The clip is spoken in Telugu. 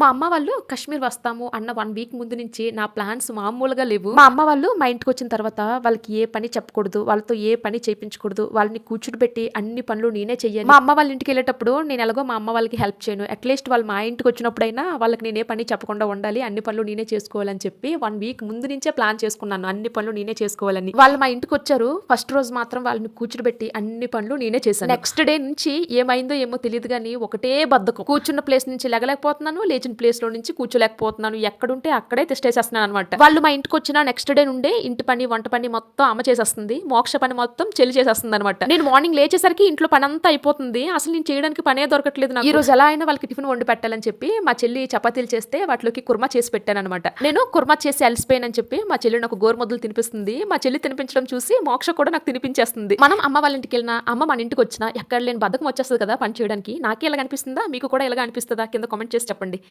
మా అమ్మ వాళ్ళు కాశ్మీర్ వస్తాము అన్న వన్ వీక్ ముందు నుంచి నా ప్లాన్స్ మామూలుగా లేవు. మా అమ్మ వాళ్ళు మా ఇంటికి వచ్చిన తర్వాత వాళ్ళకి ఏ పని చెప్పకూడదు వాళ్ళతో ఏ పని చేయించకూడదు వాళ్ళని కూర్చుని అన్ని పనులు నేనే చెయ్యాలి. మా అమ్మ వాళ్ళ ఇంటికి వెళ్ళేటప్పుడు నేను ఎలాగో మా అమ్మ వాళ్ళకి హెల్ప్ చేయను. అట్లీస్ట్ వాళ్ళు మా ఇంటికి వచ్చినప్పుడైనా వాళ్ళకి నేనే పని చెప్పకుండా ఉండాలి అన్ని పనులు నేనే చేసుకోవాలని చెప్పి వన్ వీక్ ముందు నుంచే ప్లాన్ చేసుకున్నాను. అన్ని పనులు నేనే చేసుకోవాలని. వాళ్ళు మా ఇంటికి వచ్చారు. ఫస్ట్ రోజు మాత్రం వాళ్ళని కూర్చుని అన్ని పనులు నేనే చేశాను. నెక్స్ట్ డే నుంచి ఏమైందో ఏమో తెలియదు కానీ ఒకటే బద్దకం కూర్చున్న ప్లేస్ నుంచి లెగలేకపోతున్నాను లేచిన ప్లేస్లో నుంచి కూర్చోలేకపోతున్నాను. ఎక్కడుంటే అక్కడే తెస్టేసేస్తున్నాను అనమాట వాళ్ళు మా ఇంటికి వచ్చిన నెక్స్ట్ డే నుండే ఇంటి పని వంట పని మొత్తం అమ్మ చేసేస్తుంది. మోక్ష పని మొత్తం చెల్లి చేసేస్తుంది అనమాట నేను మార్నింగ్ లేచేసరికి ఇంట్లో పని అంతా అయిపోతుంది. అసలు నేను చేయడానికి పనే దొరకట్లేదు నాకు. ఈ రోజు ఎలా అయినా వాళ్ళకి టిఫిన్ వండి పెట్టాలని చెప్పి మా చెల్లి చపాతీలు చేస్తే వాటిలోకి కుర్మా చేసి పెట్టాను అనమాట నేను కుర్మా చేసి అలసిపోయానని చెప్పి మా చెల్లి నాకు గోరుముద్దలు తినిపిస్తుంది. మా చెల్లి తినిపించడం చూసి మోక్ష కూడా నాకు తినిపించేస్తుంది. మనం అమ్మ వాళ్ళ ఇంటికి వెళ్ళినా అమ్మ మన ఇంటికి వచ్చినా ఎక్కడ లేని బద్దకం వచ్చేస్తుంది కదా పని చేయడానికి. నాకే ఇలా అనిపిస్తుందా? మీకు కూడా ఇలా అనిపిస్తుందా? కింద కామెంట్ చేసి చెప్పండి.